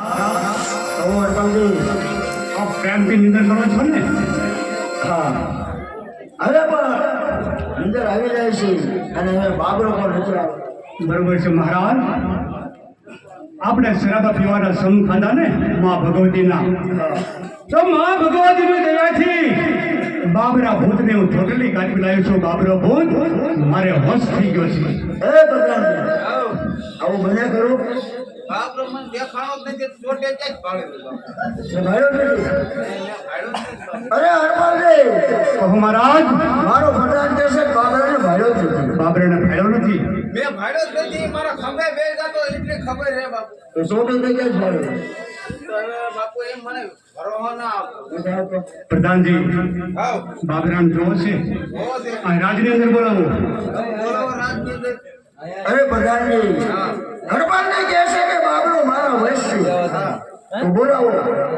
હું હરપલજી આપ પ્રેમથી નિંદર કરો છો ને હા હવે પણ નિંદર આવી જાય છે અને હવે બાબરો પણ નથી બરોબર છે મહારાજ આપણે શરાબા પીવાના સમ ખાધા ને મા ભગવતીના તો મા ભગવતીની દયાથી બાબરા ભૂતને હું ચોટલી કાઢી લાવ્યો છું બાબરો ભૂત મારે હોશ થઈ ગયો છે એ ભગવાન આવું બને કરો? બાપ બ્રહ્મણ દેખાણો જ નથી ચોટે જ. ભાડ્યો. અરે હરપલજી કહો મહારાજ. મારો કહે છે બાબરાને ભાડ્યો જ નથી. બાબરાને ફેરવો નથી? મેં ભાડ્યો જ નથી મારા ખંભે બે જાતો એટલી ખબર છે બાપુ. તો જ ભાડ્યો બાપુ એમ મને. પ્રધાનજી હાવ બાબરાને જોવો છે? છે. રાજની અંદર બોલાવો. બોલાવો રાજની અંદર. અરે પ્રધાનજી હરપાલને કહે છે કે બાબરો મારા વૈશ્ય બોલાવો.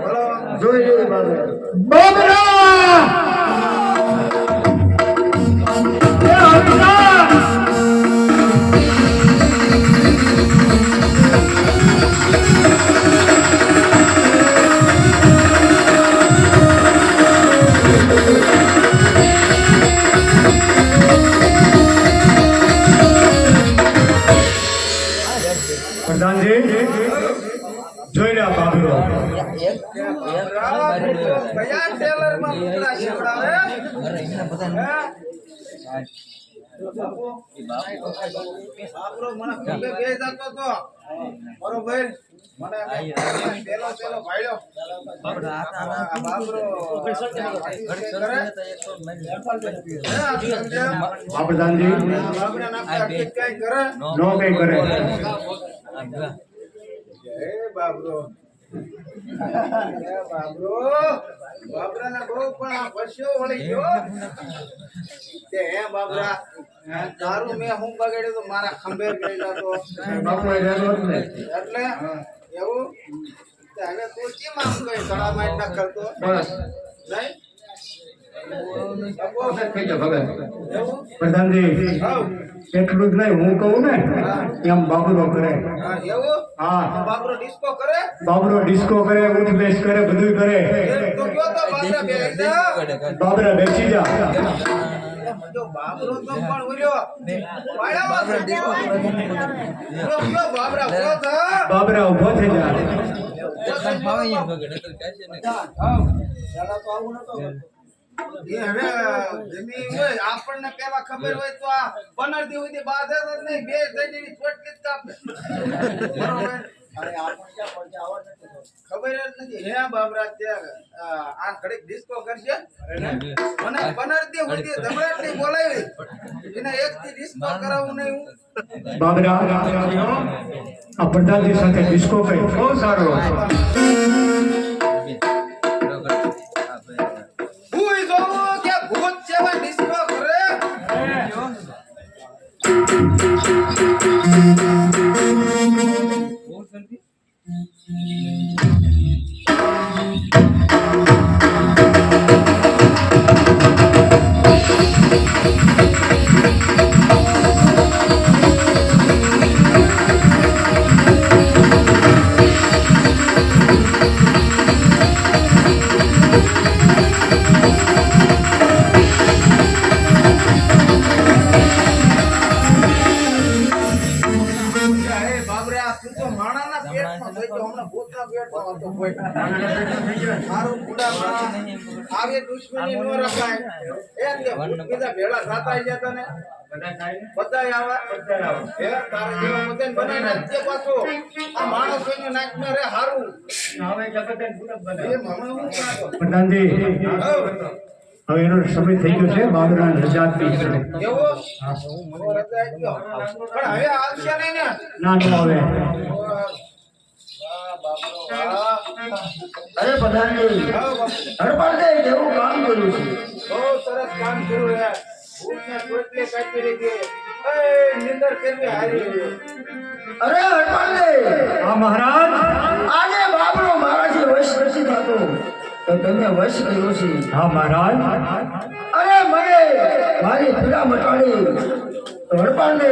બોલાવો. જોઈ લઈએ બાબરો બાબરા! પ્રધાનજી બાપરાને આપણે આટલી કાંઈ કરે? નો કઈ કરે. હે બાબરો. હે બાબરો. બાબરાના બહુ પણ આ પરસ્યો વળી ગયો. તે હે બાબરા. તારું મેં હું બગાડ્યું તો મારા ખંભે એ રહેતો એટલે એવું? તે હવે તું કેમ આમ કઈ ના કરતો? નહીં? પ્રધાનજી એટલું જ નહીં હું કહું ને એમ બાબરો કરે. હા, બાબરો ડિસ્કો કરે? બાબરો ડિસ્કો કરે બેસ કરે બધું બાબરા બે જા. બાબરા બેસી જા. બાબરો તો પણ ઉર્યો. ઊભો થઈ જા. એ હવે જમી હોય આપણને પેલા ખબર હોય તો આ પનરતી સુધી બાધે જ નહીં બે જડીની ચોટકી જ કાપે. બરોબર? ખબર. જ નથી. હે બાબરા ત્યાં આ આ ઘડીક ડિસ્કો કરશે. મને પનરતી સુધી ધમરાટની બોલાવી. એને એક થી ડિસ્કો કરાવું નહીં હું. બાબરા આ પ્રધાનજી સાથે ડિસ્કો કઈ? બહુ સારો હતો. Thank you. ભેળા થતા જતા ને બધાય આવા. હે તારે જેવા બધાને બનાવીને આપજે પાછો. આ માણસોની નાકમાં રે હારું. એ હમણાં હું પ્રધાનજી હવે એનો સમય થઈ ગયો છે બાબરા રજા આપી છે. એવો. પણ હવે આવશે નહીં ને. ના નો વાહ. અરે પ્રધાનજી હા, બાપુ. હરપાલને કેવું કામ કર્યું છે? બહુ સરસ કામ કર્યું યાર ભૂતને ચોટલી કાપી લીધી. એ નિંદર કરવી હારી અરે હરપાલને આ મહારાજ? આજે બાબરો મારાથી વશ નથી થતો. તો તમે વશ કર્યો છે. હા મહારાજ? અરે મને મારી પીડા મટાડી. હડપાલ હરપાલને